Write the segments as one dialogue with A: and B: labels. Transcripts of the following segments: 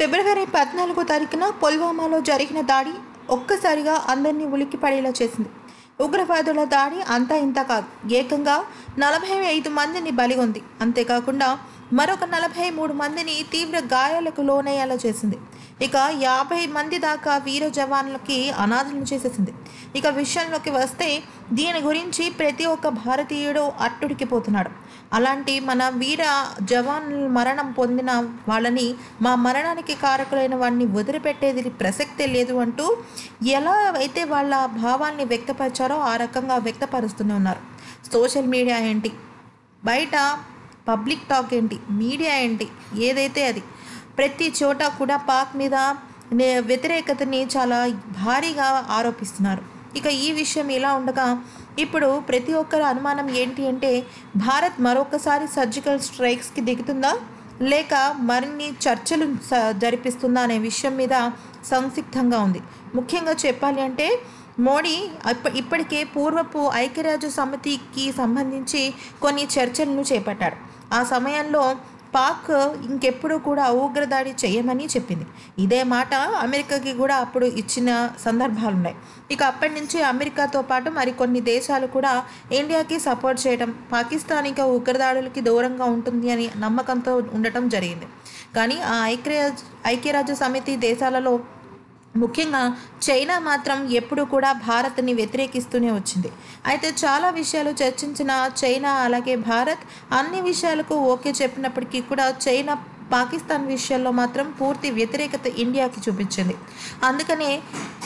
A: ఫిబ్రవరి పద్నాలుగో తారీఖున పుల్వామాలో జరిగిన దాడి ఒక్కసారిగా అందరినీ ఉలిక్కి పడేలా చేసింది. ఉగ్రవాదుల దాడి అంతా ఇంత కాదు. ఏకంగా నలభై ఐదు మందిని బలిగొంది అంతేకాకుండా మరొక నలభై మూడు మందిని తీవ్ర గాయాలకు లోనయ్యేలా చేసింది. ఇక యాభై మంది దాకా వీర జవాన్లకి అనాథలను చేసేసింది. ఇక విషయంలోకి వస్తే దీని గురించి ప్రతి ఒక్క భారతీయుడు అట్టుడికిపోతున్నాడు అలాంటి మన వీర జవాన్ల మరణం పొందిన వాళ్ళని మా మరణానికి కారకులైన వాడిని వదిలిపెట్టేది ప్రసక్తే లేదు అంటూ ఎలా అయితే వాళ్ళ భావాల్ని వ్యక్తపరిచారో ఆ రకంగా వ్యక్తపరుస్తూనే ఉన్నారు. సోషల్ మీడియా ఏంటి? బయట పబ్లిక్ టాక్ ఏంటి? మీడియా ఏంటి? ఏదైతే అది. ప్రతి చోట కూడా పాక్ మీద వ్యతిరేకతని చాలా భారీగా ఆరోపిస్తున్నారు. ఇక ఈ విషయం ఇలా ఉండగా ఇప్పుడు ప్రతి ఒక్కరి అనుమానం ఏంటి అంటే భారత్ మరొకసారి సర్జికల్ స్ట్రైక్స్కి దిగుతుందా? లేక మరిన్ని చర్చలు స- జరిపిస్తుందా అనే విషయం మీద సంసిగ్ధంగా ఉంది. ముఖ్యంగా చెప్పాలి అంటే మోడీ ఇప్పటికే పూర్వపు ఐక్యరాజ్య సమితికి సంబంధించి కొన్ని చర్చలను చేపట్టాడు ఆ సమయంలో పాక్ ఇంకెప్పుడు కూడా ఉగ్రదాడి చేయమని చెప్పింది. ఇదే మాట అమెరికాకి కూడా అప్పుడు ఇచ్చిన సందర్భాలు ఉన్నాయి ఇక అప్పటి నుంచి అమెరికాతో పాటు మరికొన్ని దేశాలు కూడా ఇండియాకి సపోర్ట్ చేయడం పాకిస్తానిక ఉగ్రదాడులకి దూరంగా ఉంటుంది అని నమ్మకంతో ఉండటం జరిగింది. కానీ ఆ ఐక్యరాజ్య ఐక్యరాజ్య సమితి దేశాలలో ముఖ్యంగా చైనా మాత్రం ఎప్పుడు కూడా భారత్ని వ్యతిరేకిస్తూనే వచ్చింది. అయితే చాలా విషయాలు చర్చించిన చైనా అలాగే భారత్ అన్ని విషయాలకు ఓకే చెప్పినప్పటికీ కూడా చైనా పాకిస్తాన్ విషయాల్లో మాత్రం పూర్తి వ్యతిరేకత ఇండియాకి చూపించింది. అందుకనే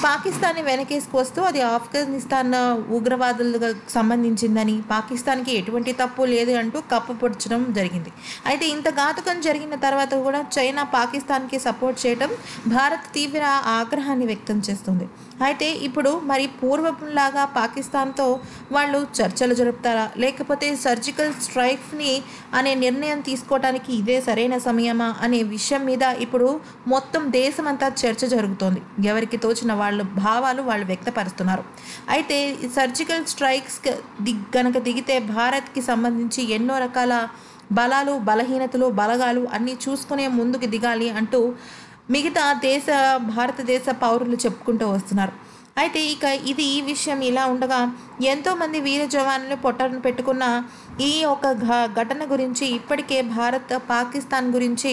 A: పాకిస్తాన్ని వెనకేసుకొస్తూ అది ఆఫ్ఘనిస్తాన్ ఉగ్రవాదులకు సంబంధించిందని పాకిస్తాన్కి ఎటువంటి తప్పు లేదు అంటూ కప్పు పొడ్చడం జరిగింది. అయితే ఇంత ఘాతుకం జరిగిన తర్వాత కూడా చైనా పాకిస్తాన్కి సపోర్ట్ చేయడం భారత్ తీవ్ర ఆగ్రహాన్ని వ్యక్తం చేస్తుంది. అయితే ఇప్పుడు మరి పూర్వంలాగా పాకిస్తాన్తో వాళ్ళు చర్చలు జరుపుతారా? లేకపోతే సర్జికల్ స్ట్రైక్స్ని అనే నిర్ణయం తీసుకోవడానికి ఇదే సరైన సమయమా అనే విషయం మీద ఇప్పుడు మొత్తం దేశమంతా చర్చ జరుగుతోంది. ఎవరికి తోచిన వాళ్ళ భావాలు వాళ్ళు వ్యక్తపరుస్తున్నారు. అయితే సర్జికల్ స్ట్రైక్స్ దిగ్ గనక దిగితే భారత్కి సంబంధించి ఎన్నో రకాల బలాలు బలహీనతలు బలగాలు అన్నీ చూసుకునే ముందుకు దిగాలి అంటూ మిగతా దేశ భారతదేశ పౌరులు చెప్పుకుంటూ వస్తున్నారు. అయితే ఇక ఇది ఈ విషయం ఇలా ఉండగా ఎంతోమంది వీర జవాన్లు పొట్టను పెట్టుకున్న ఈ ఒక ఘ- ఘటన గురించి ఇప్పటికే భారత్ పాకిస్తాన్ గురించి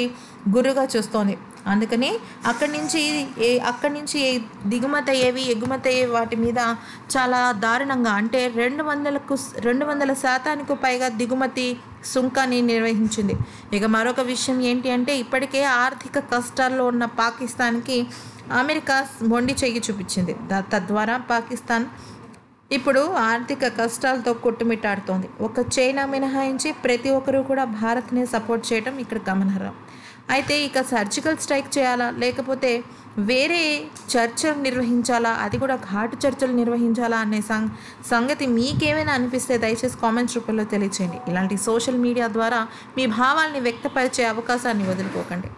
A: గురుగా చూస్తోంది. అందుకని అక్కడి నుంచి ఏ అక్కడి నుంచి దిగుమతి అయ్యేవి ఎగుమతి అయ్యే వాటి మీద చాలా దారుణంగా అంటే రెండు వందలకు రెండు వందల శాతానికి పైగా దిగుమతి సుంకాన్ని నిర్వహించింది. ఇక మరొక విషయం ఏంటి అంటే ఇప్పటికే ఆర్థిక కష్టాల్లో ఉన్న పాకిస్తాన్కి అమెరికా మొండి చెయ్యి చూపించింది. తద్వారా పాకిస్తాన్ ఇప్పుడు ఆర్థిక కష్టాలతో కొట్టుమిట్టాడుతోంది. ఒక చైనా మినహాయించి ప్రతి ఒక్కరూ కూడా భారత్ని సపోర్ట్ చేయడం ఇక్కడ గమనార్హం. అయితే ఇక సర్జికల్ స్ట్రైక్ చేయాలా? లేకపోతే వేరే చర్చలు నిర్వహించాలా? అది కూడా ఘాటు చర్చలు నిర్వహించాలా అనే సం సంగతి మీకేమైనా అనిపిస్తే దయచేసి కామెంట్స్ రూపంలో తెలియచేయండి. ఇలాంటి సోషల్ మీడియా ద్వారా మీ భావాల్ని వ్యక్తపరిచే అవకాశాన్ని వదులుకోకండి.